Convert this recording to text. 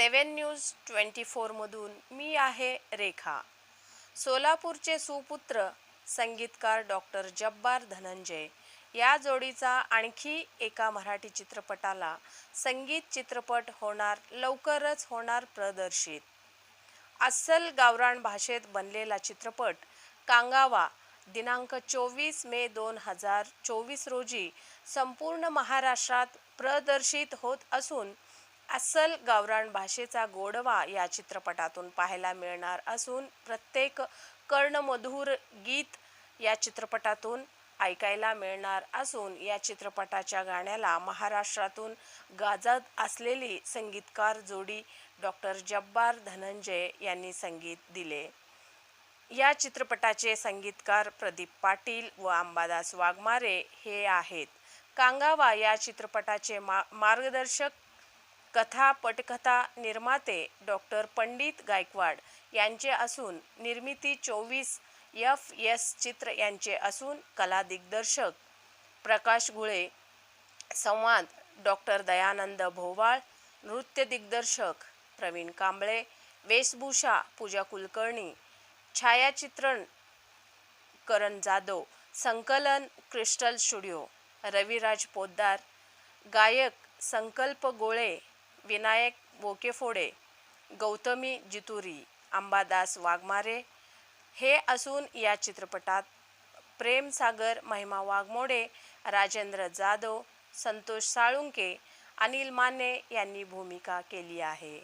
सेवन news twenty फोरमधून मी आहे रेखा. सोलापूरचे सुपुत्र संगीतकार डॉक्टर जब्बार धनंजय या जोडीचा आणखी एका मराठी चित्रपटाला संगीत चित्रपट होणार लवकरच होणार प्रदर्शित. अस्सल गावरान भाषेत बनलेला चित्रपट कांगावा दिनांक चोवीस मे दोन हजार चोवीस रोजी संपूर्ण महाराष्ट्रात प्रदर्शित होत असून अस्सल गावरान भाषेचा गोडवा या चित्रपटातून पाहायला मिळणार असून प्रत्येक कर्णमधुर गीत या चित्रपटातून ऐकायला मिळणार असून या चित्रपटाच्या गाण्याला महाराष्ट्रातून गाजत असलेली संगीतकार जोडी डॉक्टर जब्बार धनंजय यांनी संगीत दिले. या चित्रपटाचे संगीतकार प्रदीप पाटील व अंबादास वाघमारे हे आहेत. कांगावा या चित्रपटाचे मा मार्गदर्शक कथा पटकथा निर्माते डॉक्टर पंडित गायकवाड यांचे असून निर्मिती चोवीस एफ एस चित्र यांचे असून कला दिग्दर्शक. प्रकाश गुळे संवाद डॉक्टर दयानंद भोवाळ नृत्य दिग्दर्शक प्रवीण कांबळे वेशभूषा पूजा कुलकर्णी छायाचित्रण करण जाधव संकलन क्रिस्टल स्टुडिओ रविराज पोद्दार गायक संकल्प गोळे विनायक बोकेफोडे गौतमी जितुरी अंबादास वाघमारे हे असून या चित्रपटात प्रेमसागर महिमा वाघमोडे राजेंद्र जाधव संतोष साळुंके अनिल माने यांनी भूमिका केली आहे.